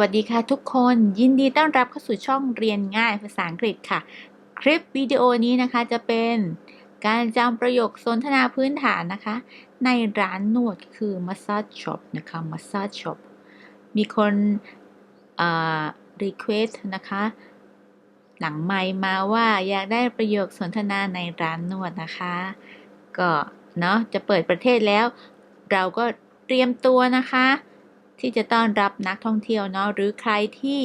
วัสดีค่ะทุกคน ยินดีต้อนรับเข้าสู่ช่องเรียนง่ายภาษาอังกฤษค่ะ คลิปวิดีโอนี้นะคะจะเป็นการจำประโยคสนทนาพื้นฐานนะคะ ในร้านนวดคือ massage shop นะคะ massage shop มีคนอ่า request นะคะ หลังไมค์มาว่าอยากได้ประโยคสนทนาในร้านนวดนะคะ ก็เนาะจะเปิดประเทศแล้ว เราก็เตรียมตัวนะคะ ที่จะต้อนรับนักท่องเที่ยวเนาะหรือใครที่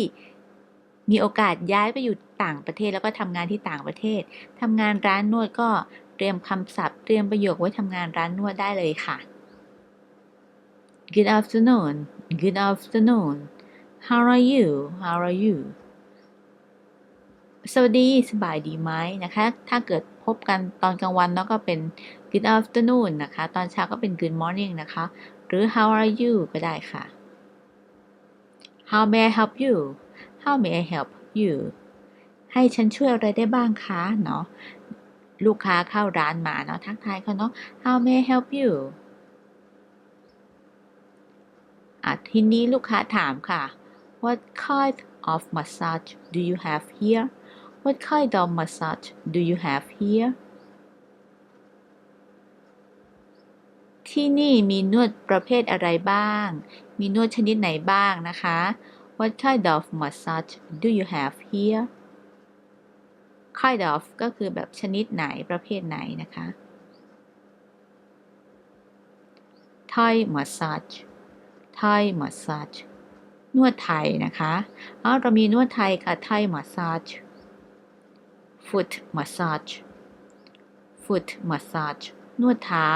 มีโอกาสย้ายไปอยู่ต่างประเทศแล้วก็ทำงานที่ต่างประเทศทำงานร้านนวดก็เตรียมคำศัพท์ เตรียมประโยคไว้ทำงานร้านนวดได้เลยค่ะ Good afternoon Good afternoon How are you How are you สวัสดีสบายดีไหมนะคะ ถ้าเกิดพบกันตอนกลางวันเนาะก็เป็น Good afternoon นะคะ ตอนเช้าก็เป็น Good morning นะคะ หรือ How are you ก็ได้ค่ะ How may I help you How may I help you ให้ฉันช่วยอะไรได้บ้างคะเนาะลูกค้าเข้าร้านมาเนาะทักทายเขาเนาะ How may I help you อะทีนี้ลูกค้าถามค่ะ What kind of massage do you have here What kind of massage do you have here ที่นี่มีนวดประเภทอะไรบ้าง มีนวดชนิดไหนบ้างนะคะ What kind of massage do you have here kind of ก็คือแบบชนิดไหนประเภทไหนนะคะ Thai massage Thai massage นวดไทยนะคะเอาเรามีนวดไทยค่ะ Thai massage foot massage foot massage นวดเท้า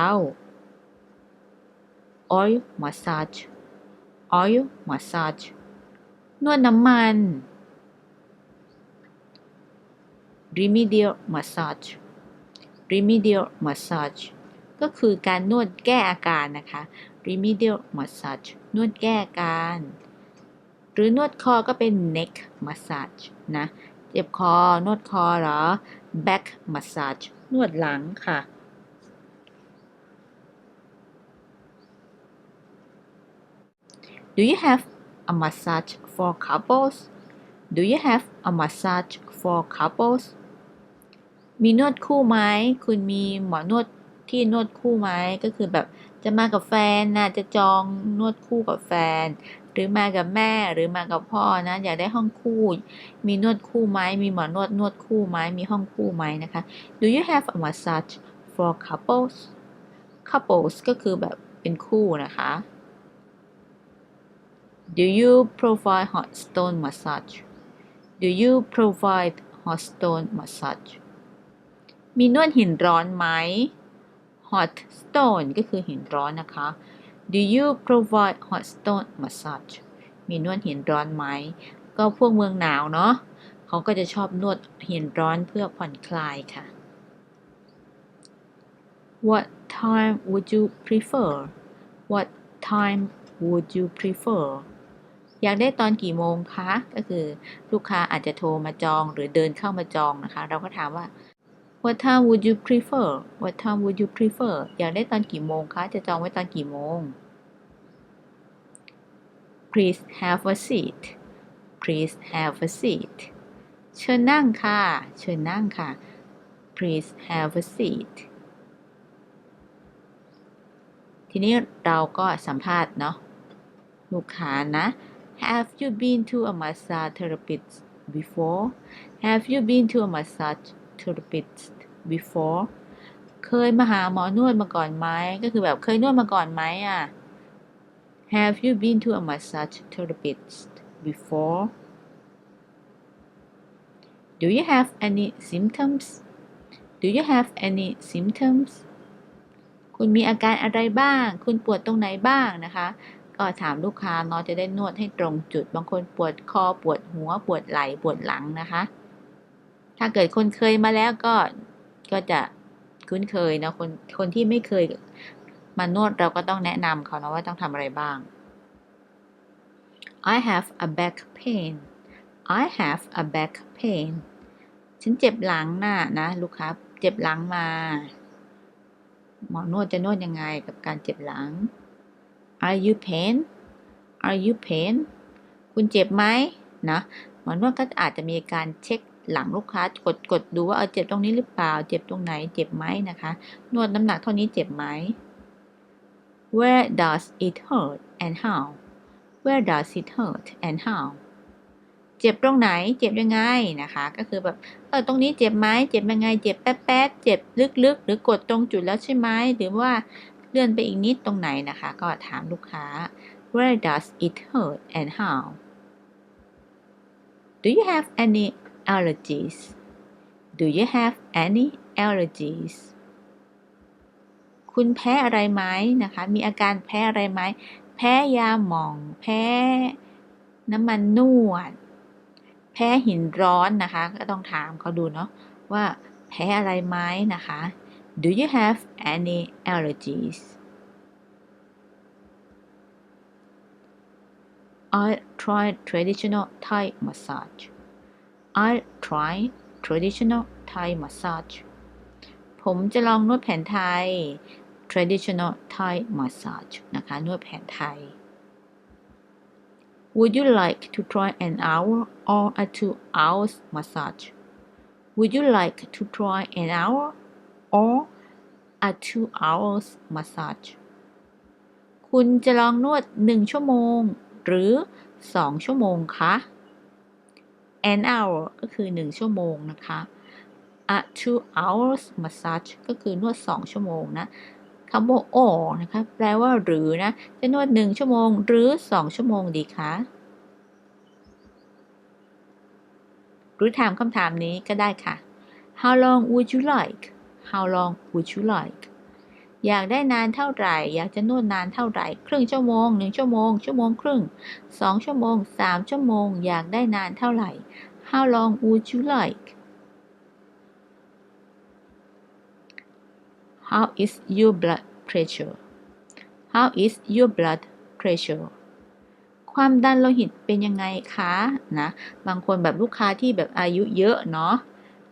oil massage oil massage นวดน้ำมัน remedial massage remedial massage ก็คือการนวดแก้อาการนะคะ remedial massage นวดแก้อาการ หรือนวดคอก็เป็น neck massage นะ เจ็บคอ นวดคอเหรอ back massage นวดหลังค่ะ Do you have a massage for couples? Do you have a massage for couples? มีนวดคู่ไหมคุณมีหมอนวดที่นวดคู่ไหมก็คือแบบจะมากับแฟนนะจะจองนวดคู่กับแฟน หรือมากับแม่หรือมากับพ่อนะ อยากได้ห้องคู่ มีนวดคู่ไหมมีหมอนวดนวดคู่ไหมมีห้องคู่ไหมนะคะ Do you have a massage for couples? couples ก็คือแบบเป็นคู่นะคะ Do you provide hot stone massage? Do you provide hot stone massage? มีนวดหินร้อนไหม Hot stone ก็คือหินร้อนนะคะ Do you provide hot stone massage? มีนวดหินร้อนไหม ก็พวกเมืองหนาวเนาะเขาก็จะชอบนวดหินร้อนเพื่อผ่อนคลายค่ะ What time would you prefer? What time would you prefer? อยากได้ตอนกี่โมงคะ ก็คือลูกค้าอาจจะโทรมาจองหรือเดินเข้ามาจองนะคะ เราก็ถามว่า What time would you prefer What time would you prefer อยากได้ตอนกี่โมงคะ จะจองไว้ตอนกี่โมง Please have a seat Please have a seat เชิญนั่งค่ะ เชิญนั่งค่ะ Please have a seat ทีนี้เราก็สัมภาษณ์เนาะลูกค้านะ Have you been to a massage therapist before Have you been to a massage therapist before เคยมาหาหมอนวดมาก่อนไหมก็คือแบบเคยนวดมาก่อนไหมอะ Have you been to a massage therapist before Do you have any symptoms Do you have any symptoms คุณมีอาการอะไรบ้าง คุณปวดตรงไหนบ้างนะคะ ก็ถามลูกค้าเนาะจะได้นวดให้ตรงจุด บางคนปวดคอปวดหัวปวดไหล่ปวดหลังนะคะ ถ้าเกิดคนเคยมาแล้วก็ก็จะคุ้นเคยนะคนคนที่ไม่เคยมานวดเราก็ต้องแนะนำเขานะว่าต้องทำอะไรบ้าง I have a back pain I have a back pain ฉันเจ็บหลังน่ะนะ ลูกค้าเจ็บหลังมา หมอนวดจะนวดยังไงกับการเจ็บหลัง Are you pain Are you pain คุณเจ็บไหมนะหมอนวดก็อาจจะมีการเช็คหลังลูกค้ากดกดดูว่าเออเจ็บตรงนี้หรือเปล่า เจ็บตรงไหน เจ็บไหมนะคะ นวดน้ำหนักเท่านี้เจ็บไหม Where does it hurt and how Where does it hurt and how เจ็บตรงไหน เจ็บยังไงนะคะ ก็คือแบบเออตรงนี้เจ็บไหมเจ็บยังไง เจ็บแป๊ดๆเจ็บลึกๆ หรือกดตรงจุดแล้วใช่ไหมหรือว่า เลื่อนไปอีกนิดตรงไหนนะคะ ก็ถามลูกค้า Where does it hurt and how Do you have any allergies Do you have any allergies คุณแพ้อะไรไหมนะคะ มีอาการแพ้อะไรไหม แพ้ยาหม่อง แพ้น้ำมันนวด แพ้หินร้อนนะคะ ก็ต้องถามเขาดูเนาะว่าแพ้อะไรไหมนะคะ Do you have any allergies I try traditional Thai massage I try traditional Thai massage ผมจะลองนวดแผนไทย traditional Thai massage นะคะ นวดแผนไทย Would you like to try an hour or a two hours massage Would you like to try an hour or a two hours massage คุณจะลองนวด 1 ชั่วโมง หรือ 2 ชั่วโมงคะ an hour ก็คือ 1 ชั่วโมงนะคะ a two hours massage ก็คือนวด 2 ชั่วโมงนะคำว่า or นะคะ แปลว่าหรือนะ จะนวด 1 ชั่วโมง หรือ 2 ชั่วโมงดีคะหรือถามคำถามนี้ก็ได้ค่ะ How long would you like How long would you like อยากได้นานเท่าไหร่ อยากจะนวดนานเท่าไหร่ ครึ่งชั่วโมง1ชั่วโมง ชั่วโมงครึ่ง2ชั่วโมง3ชั่วโมง อยากได้นานเท่าไหร่ How long would you like How is your blood pressure How is your blood pressure ความดันโลหิตเป็นยังไงคะนะ บางคนแบบลูกค้าที่แบบอายุเยอะเนาะ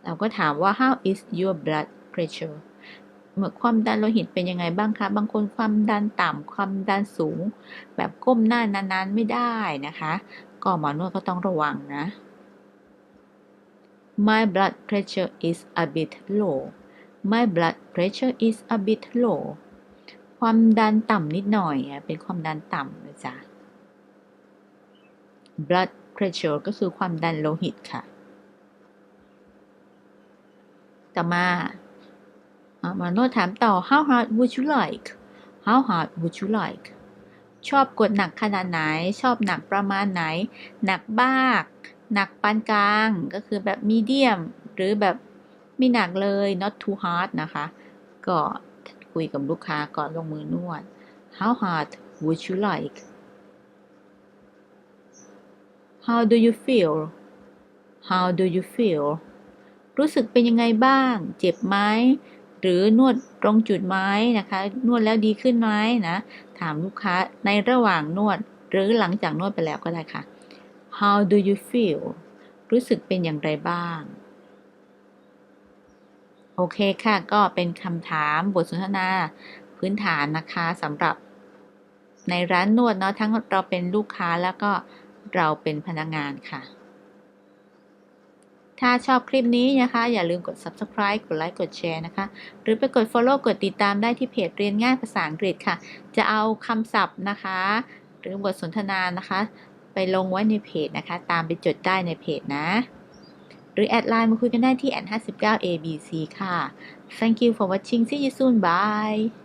เราก็ถามว่า how is your blood pressure เมื่อความดันโลหิตเป็นยังไงบ้างคะ บางคนความดันต่ำความดันสูง แบบก้มหน้านานๆไม่ได้นะคะ ก็หมอนวดก็ต้องระวังนะ My blood pressure is a bit low My blood pressure is a bit low ความดันต่ำนิดหน่อยเป็นความดันต่ำนะจ๊ะ blood pressure ก็คือความดันโลหิตค่ะ ต่อมา มาโน้ตถามต่อ how hard would you like how hard would you like ชอบกดหนักขนาดไหน ชอบหนักประมาณไหน หนักบ้าก หนักปานกลาง ก็คือแบบ medium หรือแบบไม่หนักเลย not too hard นะคะ ก็คุยกับลูกค้าก่อนลงมือนวด how hard would you like How do you feel How do you feel รู้สึกเป็นยังไงบ้าง เจ็บไหม หรือนวดตรงจุดไหมนะคะ นวดแล้วดีขึ้นไหมนะ ถามลูกค้าในระหว่างนวด หรือหลังจากนวดไปแล้วก็ได้ค่ะ How do you feel รู้สึกเป็นอย่างไรบ้าง โอเคค่ะ ก็เป็นคำถามบทสนทนาพื้นฐานนะคะสำหรับในร้านนวดเนาะทั้งเราเป็นลูกค้าแล้วก็เราเป็นพนักงานค่ะ ถ้าชอบคลิปนี้นะคะ อย่าลืมกด subscribe กดไลค์กดแชร์นะคะ หรือไปกด follow กดติดตามได้ที่เพจเรียนง่ายภาษาอังกฤษค่ะ จะเอาคำศัพท์นะคะ หรือบทสนทนานะคะ ไปลงไว้ในเพจนะคะ ตามไปจดได้ในเพจนะ หรือแอดไลน์มาคุยกันได้ที่ @59abc ค่ะ thank you for watching see you soon bye